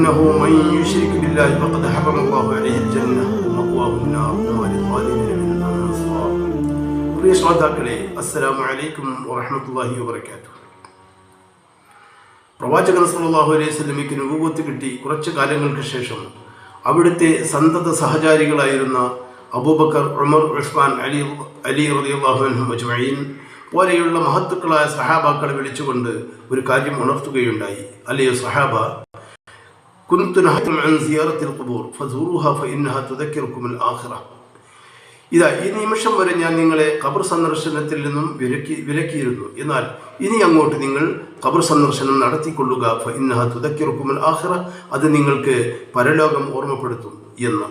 إنه من يشرك بالله فقد حرم الله عليه الجنة ومأواه النار وما للظالمين من أنصار പ്രിയ ശ്രോതാക്കളെ അസ്സലാമു അലൈക്കും വറഹ്മത്തുള്ളാഹി വബറകാതുഹു പ്രവാചകൻ സല്ലല്ലാഹു അലൈഹി വസല്ലമയ്ക്ക് നുബുവത്ത് കിട്ടി കുറച്ചു കാലങ്ങൾക്ക് ശേഷം അവിടുത്തെ സന്തത സഹചാരികളായിരുന്ന അബൂബക്കർ ഉമർ ഉസ്മാൻ അലി അലി റളിയല്ലാഹു അൻഹും അജ്മഈൻ പോലെയുള്ള മഹത്തുക്കളായ സഹാബാക്കളെ വിളിച്ചുകൊണ്ട് ഒരു കാര്യം ഉണർത്തുകയുണ്ടായി അല്ലയോ സഹാബ കുന്തു നഹത്തും അൻ സിയാറത്തിൽ ഖുബൂർ ഫസൂറുഹ ഫഇന്നഹ തുദക്കിറുക്കും അൽ ആഖിറ ഇതാ ഈ നിമിഷം വരെ ഞാൻ നിങ്ങളെ ഖബർ സന്ദർശനത്തിൽ നിന്നും വിലക്കി വിലക്കിയിരുന്നു. എന്നാൽ ഇനി അങ്ങോട്ട് നിങ്ങൾ ഖബർ സന്ദർശനം നടത്തിക്കൊള്ളുക ഇന്നഹ തുതക്കിറുക്കുമൽ ആഹ്റ അത് നിങ്ങൾക്ക് പരലോകം ഓർമ്മപ്പെടുത്തും എന്ന്.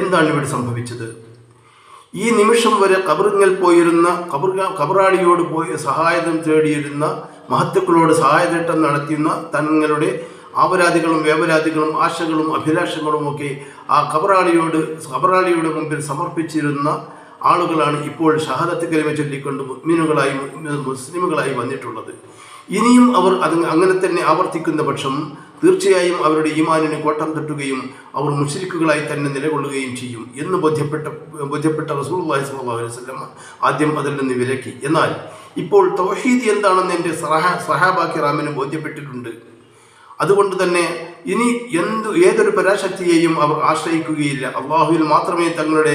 എന്താണ് ഇവിടെ സംഭവിച്ചത്? ഈ നിമിഷം വരെ കബറിങ്ങൽ പോയിരുന്ന കബർ കബറാളിയോട് പോയി സഹായം തേടിയിരുന്ന മഹത്തുക്കളോട് സഹായതേട്ടം നടത്തിയുന്ന തങ്ങളുടെ ആപരാധികളും വേപരാധികളും ആശകളും അഭിലാഷങ്ങളും ഒക്കെ ആ ഖബറാളിയോട് ഖബറാളിയുടെ മുമ്പിൽ സമർപ്പിച്ചിരുന്ന ആളുകളാണ് ഇപ്പോൾ ഷഹാദത്ത് കരിമ ചൊല്ലിക്കൊണ്ട് മുസ്ലിമുകളായി മുസ്ലിമുകളായി വന്നിട്ടുള്ളത്. ഇനിയും അവർ അത് അങ്ങനെ തന്നെ ആവർത്തിക്കുന്ന പക്ഷം തീർച്ചയായും അവരുടെ ഈമാനിന് കോട്ടം തട്ടുകയും അവർ മുഷരിക്കുകളായി തന്നെ നിലകൊള്ളുകയും ചെയ്യും എന്ന് ബോധ്യപ്പെട്ട ബോധ്യപ്പെട്ട റസൂൽ അലൈഹി വസ്ലമ ആദ്യം അതിൽ നിന്ന് വിലക്കി. എന്നാൽ ഇപ്പോൾ തൗഹീദ് എന്താണെന്ന് എന്റെ സഹാ സഹാബാക്കി റാമിന് ബോധ്യപ്പെട്ടിട്ടുണ്ട്. അതുകൊണ്ട് തന്നെ ഇനി എന്ത് ഏതൊരു പരാശക്തിയെയും അവർ ആശ്രയിക്കുകയില്ല. അള്ളാഹുവിൽ മാത്രമേ തങ്ങളുടെ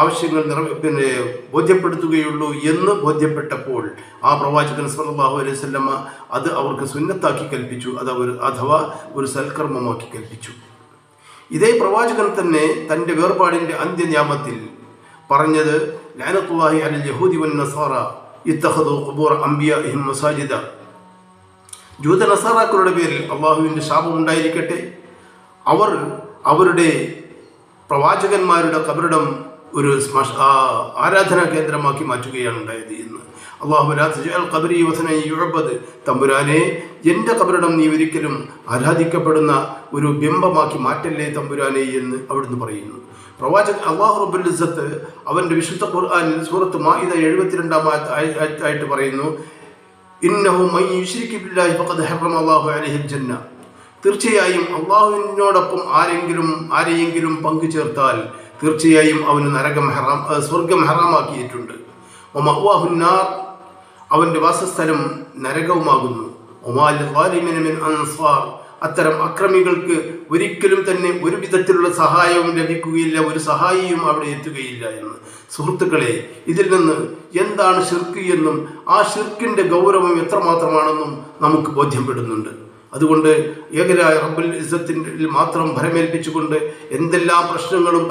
ആവശ്യങ്ങൾ നിറ പിന്നെ ബോധ്യപ്പെടുത്തുകയുള്ളൂ എന്ന് ബോധ്യപ്പെട്ടപ്പോൾ ആ പ്രവാചകൻ സല്ലാഹു അലൈഹി വസല്ലമ അത് അവർക്ക് സുന്നത്താക്കി കൽപ്പിച്ചു. അത് അവർ അഥവാ ഒരു സൽക്കർമ്മമാക്കി കൽപ്പിച്ചു. ഇതേ പ്രവാചകൻ തന്നെ തന്റെ വേർപാടിന്റെ അന്ത്യന്യാമത്തിൽ പറഞ്ഞത് ലാനത്തുവാഹി അലി യഹൂദി വൻ നസാറ ഇത്തഹദു ഖുബൂർ അംബിയാഹിം മസാജിദ. ജൂത നസാറാക്കളുടെ പേരിൽ അള്ളാഹുവിന്റെ ഉണ്ടായിരിക്കട്ടെ. അവർ അവരുടെ പ്രവാചകന്മാരുടെ കബറിടം ഒരു സ്മശ ആരാധനാ കേന്ദ്രമാക്കി മാറ്റുകയാണ് ഉണ്ടായത് എന്ന്. അള്ളാഹു കബരി വസന യുഴബത് തമ്പുരാനെ എന്റെ കബറിടം നീ ഒരിക്കലും ആരാധിക്കപ്പെടുന്ന ഒരു ബിംബമാക്കി മാറ്റല്ലേ തമ്പുരാനെ എന്ന് അവിടുന്ന് പറയുന്നു. പ്രവാചകൻ അള്ളാഹു റബുൽ ഇസത്ത് അവന്റെ വിശുദ്ധ ഖുർആാനിൽ സൂറത്ത് മാഇദ എഴുപത്തിരണ്ടാം ആയിട്ട് പറയുന്നു തീർച്ചയായും അള്ളാഹുവിനോടൊപ്പം ആരെങ്കിലും ആരെയെങ്കിലും പങ്കു ചേർത്താൽ തീർച്ചയായും അവന് നരകം ഹറാം സ്വർഗം ഹറാമാക്കിയിട്ടുണ്ട്. ഒമഅ്വാഹുന്നാർ അവന്റെ വാസസ്ഥലം നരകവുമാകുന്നു. ഒമാലിമിൻ അൻസാർ അത്തരം അക്രമികൾക്ക് ഒരിക്കലും തന്നെ ഒരു വിധത്തിലുള്ള സഹായവും ലഭിക്കുകയില്ല ഒരു സഹായിയും അവിടെ എത്തുകയില്ല എന്ന്. സുഹൃത്തുക്കളെ ഇതിൽ നിന്ന് എന്താണ് ഷിർക്ക് എന്നും ആ ഷിർക്കിന്റെ ഗൗരവം എത്രമാത്രമാണെന്നും നമുക്ക് ബോധ്യപ്പെടുന്നുണ്ട്. അതുകൊണ്ട് ഏകരായ റബ്ബുൽ ഇസത്തിന്റെ മാത്രം ഭരമേൽപ്പിച്ചുകൊണ്ട് എന്തെല്ലാം പ്രശ്നങ്ങളും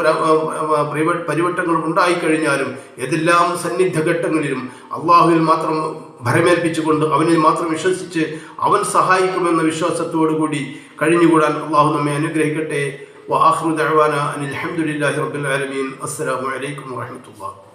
പരിവട്ടങ്ങളും ഉണ്ടായിക്കഴിഞ്ഞാലും ഏതെല്ലാം സന്നിഗ്ധ ഘട്ടങ്ങളിലും അള്ളാഹുവിൽ മാത്രം ഭരമേൽപ്പിച്ചുകൊണ്ട് അവനിൽ മാത്രം വിശ്വസിച്ച് അവൻ സഹായിക്കുമെന്ന വിശ്വാസത്തോടുകൂടി കഴിഞ്ഞുകൂടാൻ അള്ളാഹു നമ്മെ അനുഗ്രഹിക്കട്ടെ. വാഹ്റുദാന അനിൽ അൽഹംദുലില്ലാഹി റബ്ബിൽ ആലമീൻ. അസ്സലാമു അലൈക്കും വറഹ്മത്തുള്ളാഹി.